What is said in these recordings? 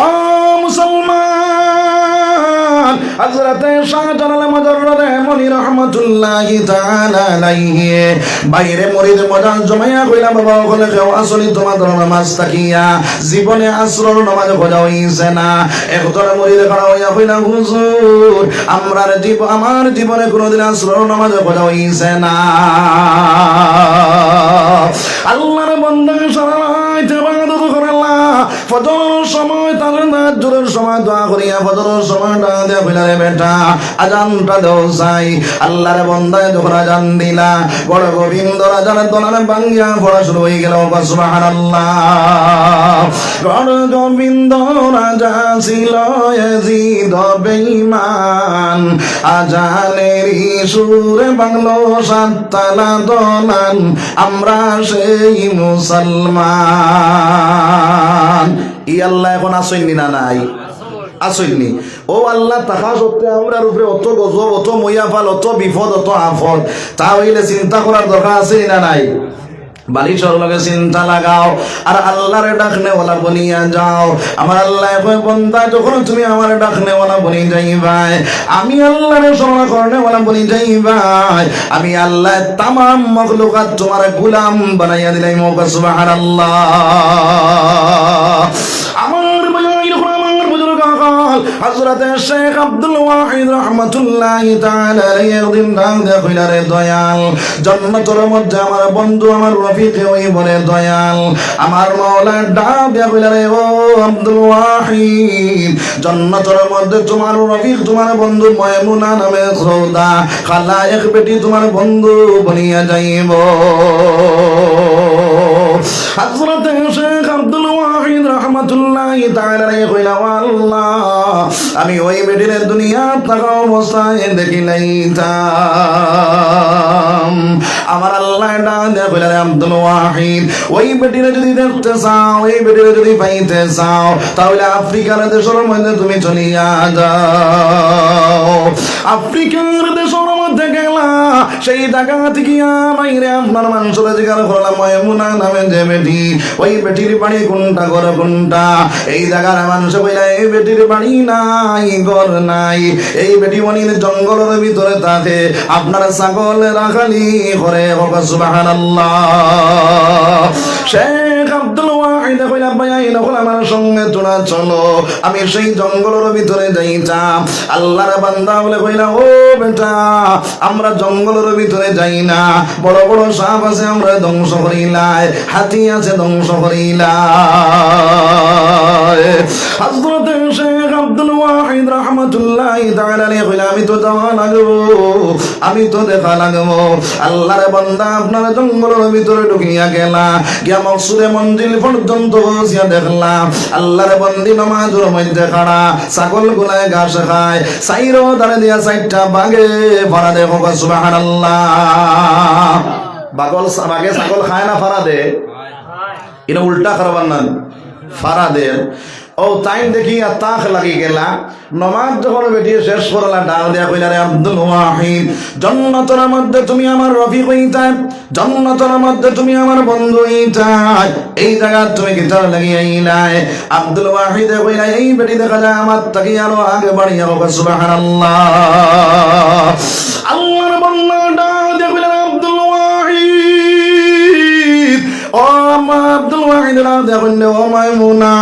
ও মুসলমান, হযরতে শাহজালাল মদররে মনি রহমাতুল্লাহি তাআলা আলাইহি, বাইরে মজান জমাইয়া কইলা বাবা, ওখানে আসলি তোমাদের নামাজ তাকিয়া, জীবনে নামাজ হইছে না। হইয়া হুজুর আমরার জীব আমার জীবনে কোনোদিন আসরর নামাজ খোঁজা হইছে না। আল্লাহর বন্ধু করে আল্লাহ ফজর সময় দোয়া করিয়া ফজর সময় ডাক দিয়া কইলা রে বেটা। আজানটা দেও চাই আল্লাহর বন্দায় যখন আজান দিলা। বড় গোবিন্দ রাজার দলার বাঙ্গিয়া পড়া শুরু হয়ে গেল। সুবহানাল্লাহ। বড় গোবিন্দ রাজা ছিল এজিদ বেঈমান। আজানেরই সুরে বাংলো সাততালা দলান আমরা সেই মুসলমান। ই আল্লাহ এখন আসেননি না নাই? আসেননি ও আল্লাহ তাহা সত্ত্বে আমরা উপরে অত গজব, অত মইয়াফাল, অত বিপদ, অত আফল তা হইলে চিন্তা করার দরকার আছে না নাই? বালিশর লগে চিন্তা লাগাও, আর আল্লাহর ডাকনে ওলা বনিয়া যাও। আমার আল্লাহ বন্দা, যখন তুমি আমার ডাকনে ওলা বনি যাইবাই। আমি আল্লাহর স্মরণ করনে ওলা বনি যাইবাই। আমি আল্লাহ তামাম মখলুকাত তোমার গুলাম বানাইয়া দিলাই মৌকা সুবহানাল্লাহ। আমার হযরত শেখ আব্দুল ওয়াহিদ রাহমাতুল্লাহ তাআলা একদিন ডাক দেয়া কইলা দয়াল, জান্নাতের মধ্যে আমার বন্ধু, আমার রফিক ওই বলে, দয়াল, আমার মাওলা ডাক দেয়া রে ও আব্দুল ওয়াহিদ, জান্নাতের মধ্যে তোমার রফিক, তোমার বন্ধু ময়মুনা নামে সৌদা, খালা এক বেটি তোমার বন্ধু বনিয়া যাইব। হযরত শেখ আব্দুল ওয়াহিদ রাহমাতুল্লাহ তাআলা কইলা আল্লাহ আমি ওই বেটির দুনিয়া থাকা অবস্থায় দেখি নাই আমার আল্লাহ বলে আব্দুল ওয়াহিদ, ওই যদি দেখতে চাও ওই বেটির যদি পাইতে চাও, তাহলে আফ্রিকার দেশের মধ্যে তুমি চলিয়া যাও। আফ্রিকার দেশের সেই মাইরে ময়মুনা নামে যে বেটি। ওই বেটির বাড়ি কোনটা ঘর কোনটা? এই জায়গার মানুষ বইলা এই বেটির বাড়ি নাই ঘর নাই। এই বেটি মনির জঙ্গলের ভিতরে থাকে। আপনার ছাগল রাখালি করে সুবহানাল্লাহ। শেখ আমি সেই জঙ্গলের ভিতরে যাইতাম। আল্লাহর বান্দা বলে কইলা, ও বেটা, আমরা জঙ্গলের ভিতরে যাই না। বড় বড় সাপ আছে, আমরা ধ্বংস করিলাই। হাতি আছে, ধ্বংস করিলাই। হযরত শেখ আব্দুল ওয়াহিদ তাআলা কইলা আমি তো যাওয়া লাগবো আমি তো দেখা লাগবো। আল্লাহর বান্দা আপনার জঙ্গলের ভিতরে ঢুকিয়া গেলা গিয়া মকসুদে মঞ্জিল পর্যন্ত বসিয়া দেখলাম আল্লাহর বন্দি নমাজুর মধ্যে খাড়া ছাগল গুলায় ঘাস খায় সাইরো দাঁড়ে দিয়া সাইডটা বাগে ভরা দেখো সুবহানাল্লাহ। বাগল বাগে ছাগল খায় না ফারা দে? এটা উল্টা করবার না। ফারা দে। ও টাইম দেখি আর তাক লাগি গেলা। নমাজ যখন বেটিয়ে শেষ করলা ডাল দিয়া কইলা আব্দুল ওয়াহিদ, জন্নতর মধ্যে তুমি আমার রফিক হইতাই জন্নতর মধ্যে তুমি আমার বন্ধু হইতাই এই জায়গা তুমি গিটার লাগি আইলাই আব্দুল ওয়াহিদ কইলা, এই বেটি, দেখা যায় আমার তাকি আরও আগে বাড়িয়া বাবা সুবহানাল্লাহ। আল্লাহর বন্ধু ডাল দিয়া কইলা আব্দুল ওয়াহিদ, ও আব্দুল ওয়াহিদ রাও দেখুন ও মাইমুনা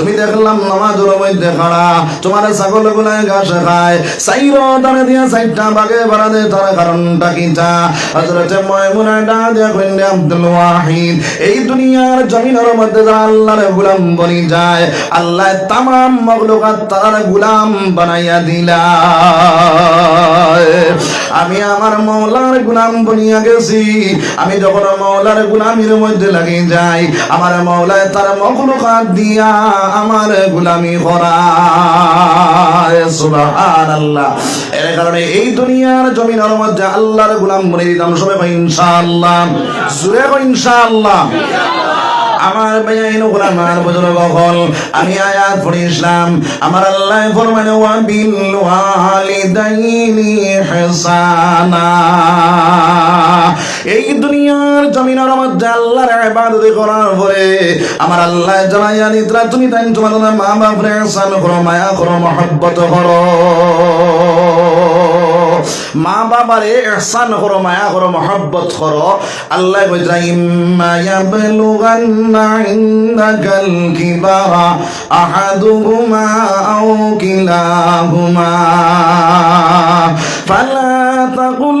তুমি দেখলাম নামাজের মধ্যে খাড়া, তোমার ছাগল গুলায় ঘাস খায় সাইর দানে দিয়া সাইডটা বাগে বাড়া তার কারণটা কিটা? দেখুন আব্দুল ওয়াহিদ, এই দুনিয়ার জমিনের মধ্যে আল্লাহর গোলাম বনি যায় আল্লাহ তামাম মখলুকাত তার গোলাম বানাইয়া দিলা। আমি আমার মৌলার গুলাম বনিয়া গেছি, আমি যখন মৌলার গুলামির মধ্যে লাগি যাই, আমার মৌলায় তার মখলুকাত দিয়া আমার গুলামি করা সুবহানাল্লাহ। এর কারণে এই দুনিয়ার জমিনের মধ্যে আল্লাহর গুলাম বনে দিতাম, সবাই ইনশাআল্লাহ। জুড়ে ইনশাআল্লাহ। আমার বেআইন আমার বুজুর্গ হল আমি আয়াত পড়ে ইসলাম আমার আল্লাহ ফরমানে ওয়া বিল ওয়ালিদাইনি ইহসানা এই দুনিয়ার জমিনের মধ্যে আল্লাহর ইবাদত করার পরে আমার আল্লাহ জানাইয়া নিদ্রা তুমি তাই তোমার মা বাপরে ইহসান করো, মায়া করো, মহব্বত করো। মা বাবারে এহসান করো, মায়া করো, মহব্বত করো। আল্লাহ কইরা ইম্মা ইয়াবলুগান্না ইনদাকাল কিবারা আহাদুহুমা আও কিলাহুমা। ফালা তাকুল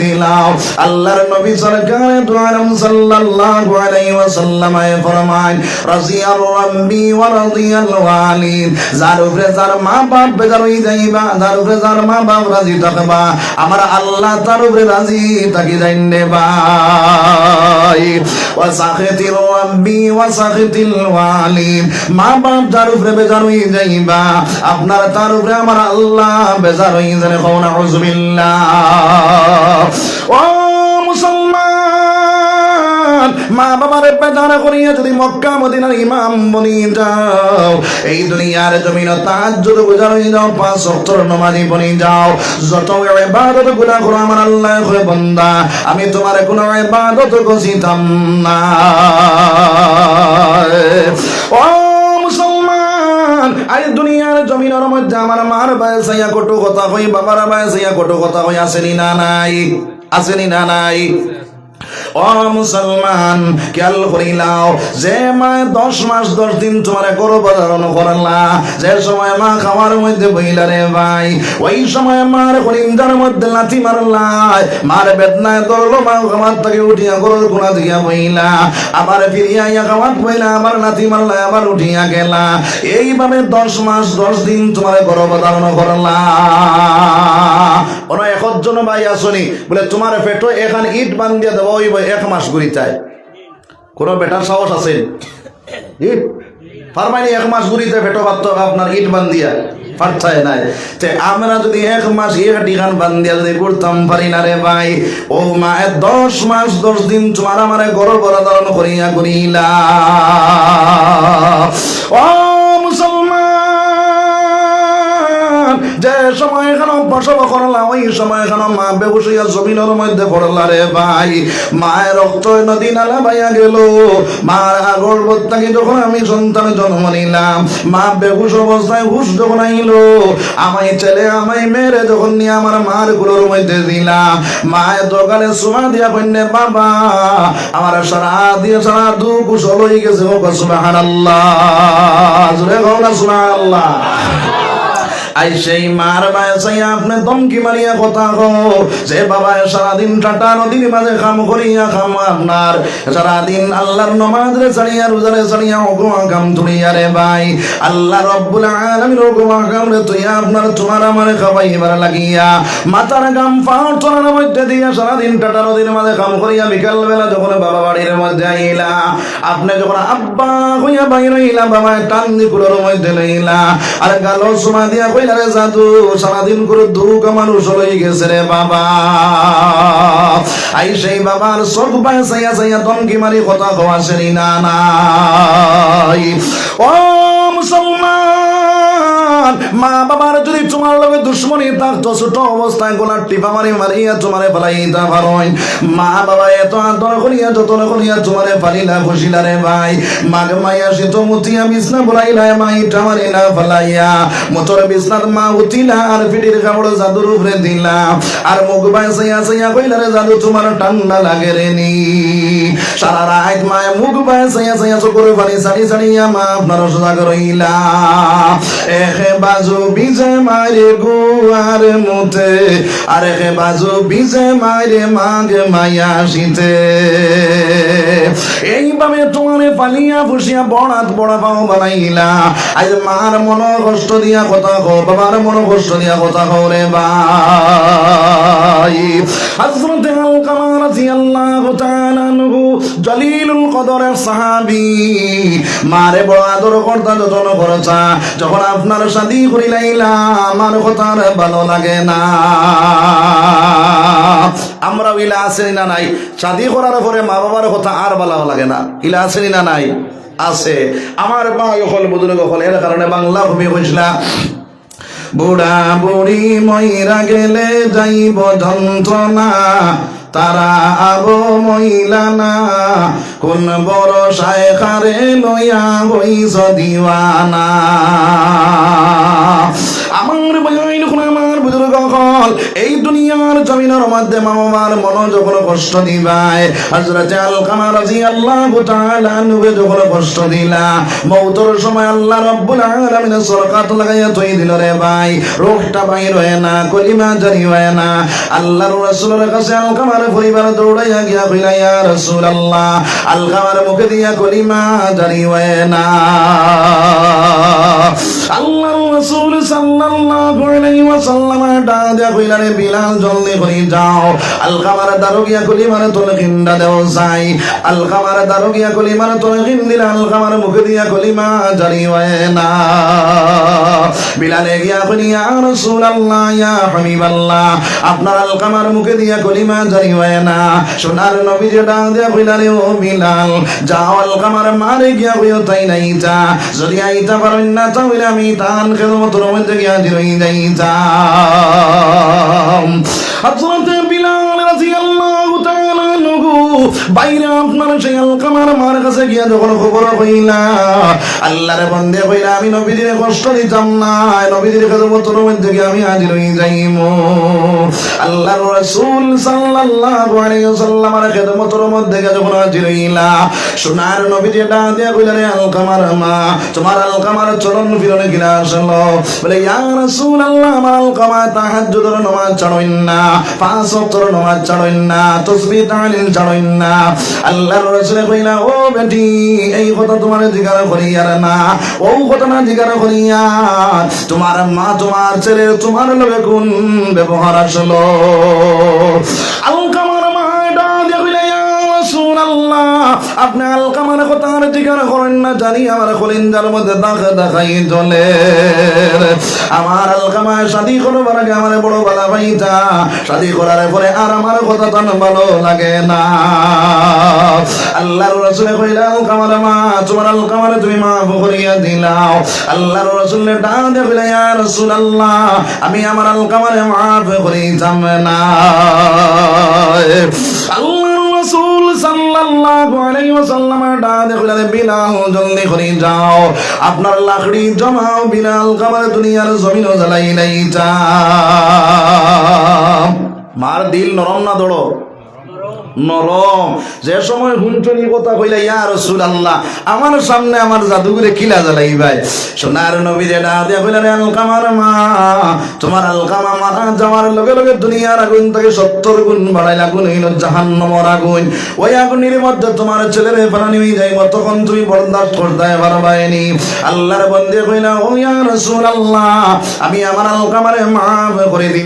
দিলাও আল্লাহর নবী সরকার দুয়ারম সাল্লাল্লাহু আলাইহি ওয়াসাল্লাম এ ফরমান রাজিয়াল রাব্বি ওয়া রাদিয়াল ওয়ালিদ। যার উপরে যার মা বাপ বেজার হই যাইবা, যার উপরে যার মা বাপ রাজি থাকবা, আমার আল্লাহ তার উপরে রাজি থাকি যাইনে ভাই। ওয়া সাখিতির রাব্বি ওয়া সাখিতিল ওয়ালিদ। মা বাপ যার উপরে বেজার হই যাইবা, আপনার তার উপরে আমার আল্লাহ বেজার হই জানে কওনা উযবিল্লাহ ও মা বাবার বেদারা করিয়া যদি মক্কা মদিনার ইমাম বনি যাও, এই দুনিয়ার জমিন তাহাজ্জুদ গুজার হয়ে যাও, পাঁচ ওয়াক্তর নামাজি বনি যাও। যত ইবাদত গুনাহ করো আমার আল্লাহ কয় বান্দা, আমি তোমার কোনো ইবাদত গছিতাম না। ও আই দুনিয়ার জমিনের মধ্যে আমার মার বায়সাইয়া কটু কথা কই, বাবার বায়সাইয়া কটু কথা আসেনি না নাই? আসেনি না নাই? মুসলমান, খেয়াল করিলাও যে মা দশ মাস দশ দিন তোমার গর্ভ ধারণ করলা যে সময় মা খাওয়ার মধ্যে বইলা রে ভাই, ওই সময় মার করিমদার মধ্যে লাথি মার বেদনায় ধরলো মা থেকে উঠিয়া গরুর কোনা দিয়া বইলা, আবার ফিরিয়া ইয়া বইলা, আবার লাথি মারলা, আবার উঠিয়া গেলা, এইভাবে দশ মাস দশ দিন তোমার গর্ভ ধারণ করলা অন একজন ভাই আসনি, বলে তোমার পেটো এখান ইট বান্ধিয়া দেবো, ওই এক মাস ঘুরি চাই। কোনো বেটার সাহস আছে? ফারমাইনি এক মাস ঘুরিতে পেটো পারতো আপনার ইট বান্ধিয়া। পারছায় নাই। তে আমরা যদি এক মাস এক টিকান বান্ধিয়া যদি করতাম, পারি না রে ভাই। ও মা দশ মাস, দশ দিন তোমার গরব ধারণ করিয়া করিলা ও যে সময় এখানে প্রসব করলাম। ওই সময় মা বেবসইয়া জমিনের মধ্যে পড়লা রে ভাই। মায়ের রক্ত নদী নালা বাইয়া গেল। মা গর্ভত থাকি যখন আমি সন্তান জন্ম নিলাম, মা বেহুশ অবস্থায় হুশ যখন আইল, আমায় ছেলে, আমায় মেরে যখন নিয়ে আমার মারগুলোর মধ্যে দিলাম। মায়ের দোকানে সুমা দিয়া কন্যা বাবা, আমার সারা দিয়ে সারা দুঃখ সব হয়ে গেছে সুবাহ আল্লাহ আল্লাহ আই সেই মার বায়সাই আপনি দমকি মারিয়া কথা হো যে বাবা সারাদিন টাটা নদীর মাঝে কাম করিয়া আপনার। সারাদিন আল্লাহর নমাজ রে রে ভাই। আল্লাহ রব্বুল রে তুই আপনার তোমার আমার লাগিয়া। মাথার গাম পাও তোলার মধ্যে দিয়া সারাদিন টাটা নদীর মাঝে কাম করিয়া বিকাল বেলা যখন বাবা বাড়ির মধ্যে আইলা, আপনি যখন আব্বা হইয়া বাইর হইলা, বাবা টান দি কুলোর মধ্যে লইলা। আর গালো সুমা দিয়া কইলা রে জাদু সারাদিন করে দুর্গা মানুষ হয়ে গেছে রে বাবা। আই সেই বাবার চোখ পায় চাইয়া চাইয়া দমকি মারি কথা কোয়া সেরি না নাই। ও মুসলমান! মা বাবার যদি তোমার লগে দুশ্মনী থাকতো ছোট অবস্থায় গোলার টিপা মারি মারিয়া তোমারে ফেলাইতা পারই। মা বাবা এত আদর করিয়া, যতন করিয়া তোমারে ফালিলা, খুশিলা রে ভাই। মাগ মাইয়া শীত মুতিয়া বিছনা বলাইলা, মাইটা মারিলা ফেলাইয়া। মোটর বিছনার মা উঠিলা, আর পিটির কাপড় জাদুর উপরে দিলা। আর মুখ বাই সাইয়া সাইয়া কইলা রে, জাদু, তোমার ঠান্ডা লাগে রে নি। সারা রাত মায় মুখ বাই সাইয়া সাইয়া চোখের পানি সারি সারিয়া মা আপনার সজাগ রইলা। এহে বাজু বিজে মারে গুয়ার মুতে আরে হে বাজু বিজে মারে মাগে মায়া শীতে এইভাবে তোমারে পালিয়া বসিয়া বড়াত বড়া পাও বানাইলা। আজ মার মন কষ্ট দিয়া কথা কো বাবার মন কষ্ট দিয়া কথা কো রে ভাই। হযরত আলকামা রাদিয়াল্লাহু তাআলা জলিলুল কদরের সাহাবী। মারে বড় আদর করতা, যতন করছা যখন আপনার শাদি করিলাইলা আমার কথা ভালো লাগে না। আমরা ইলা আসেনি না নাই? শাদি করার পরে মা বাবার কথা আর ভালো লাগে না। ইলা আসেনি না নাই? আছে। আমার মা হল বুজুর্গ হল এর কারণে বাংলা ভূমি বুঝলা বুড়া বুড়ি ময়রা গেলে যাইব যন্ত্রণা। তারা আরও মহিলা না। কোন বড় সায়খারে লইয়া হইস দিওয়ানা আমার বয়াইন খুনামা বুজুর্গ হল এই দুনিয়ার জমিনের মধ্যে মামার মন যখন কষ্ট দিবাই। হযরত আলকামা রাদিয়াল্লাহু তাআলা নবে যখন কষ্ট দিলা, মৌতর সময় আল্লাহ রাব্বুল আলামিন সরকাত লাগাইয়া তুই দিল রে ভাই। রোগটা বাইর হয় না, কলিমা জারি হয় না। আল্লাহর রাসূলের কাছে আলকামার পরিবার দৌড়াইয়া গিয়া কইলা, ইয়া রাসূলুল্লাহ আলকামার মুখে দিয়া কলিমা জারি হয় না। মুখে দিয়া না। আপনার আলকামার মুখে দিয়া কলিমা জারি হয় না। সোনার নবী যে ডাক দিয়া কইলা, রে ও বিলাল, যাও আলকামার মারে গিয়া কইও তাই নাই যা। যদি আইতা পারেন না তাহলে আমি তান খেদমতের মধ্যে গিয়া দিরই যাই যা বাইরে আপনার সেই আলকামার মার কাছে গিয়া যখন খবর হইলা, আল্লাহর বন্দে হইলা, আমি নবীদের কষ্ট দিতাম না। নবীদের খেদমতের মধ্যে গিয়া আমি হাজির হই যাইমু। আল্লাহর সাল্লাল্লাহু আলাইহি মধ্যে যখন হাজির হইলা, সোনার নবীজি দিয়া কইলা, রে আলকামার মা, তোমার আলকামার ফিরনে বলে, ইয়া আমার আলকামা নামাজ ছাড়ইন না, পাঁচ ওয়াক্তের নামাজ ছাড়ইন না, তাসবিহ তাহলিল ছাড়ইন না। আল্লাহর রাসূল কইলা ও বেটি, এই কথা তোমার জিজ্ঞাসা করিয়ার না। ও কথা না জিজ্ঞাসা করিয়া তোমার মা, তোমার ছেলে, তোমার লগে কোন ব্যবহার আসলো? আলকামার আলকামার কথা আর জিজ্ঞাসা করেন না, জানি আমার মধ্যে দেখাই চলে আমার আলকামা শাদি করবার আগে আমার বড় বালা ভাইটা শাদি করার পরে আর আমার কথা ভালো লাগে না। আল্লাহর রাসূলে কইলা আলকামার মা, তোমার আলকামার তুমি মাফ করিয়া দিলাও। আল্লাহর রাসূলের ডাক কইলা, ইয়া রাসূলুল্লাহ, আমি আমার আলকামারে মাফ করিতাম না। আল্লাহর রাসূল সাল্লাল্লাহু আলাইহি ওয়াসাল্লাম ডা কইলা বিলাল জলদি করে যাও। আপনার লাকড়ি জমাও বিলাল কামার দুনিয়ার জমিন জ্বালাই নাই যা মার দিল নরম না দড়ো। নরম। যে সময় হুনটনি কথা কইলা, ইয়া রাসূলুল্লাহ, আমার সামনে আমার জাদুঘরে কিলা জ্বালাই ভাই সোনার নবী রে ডাক দিয়া কইলা রে আলকামার মা, তোমার আলকামা মারা যাওয়ার লগে লগে দুনিয়ার আগুন থেকে সত্তর গুণ বাড়াই আগুন হইল জাহান্নামের আগুন। ওই আগুনের মধ্যে তোমার ছেলের প্রাণী হয়ে যাইব তখন তুমি বরদাস্ত করতে পারবাইনি। আল্লাহর বন্দে কইলা, ও ইয়া রাসূলুল্লাহ, আমি আমার আলকামারে মাফ করে দিই।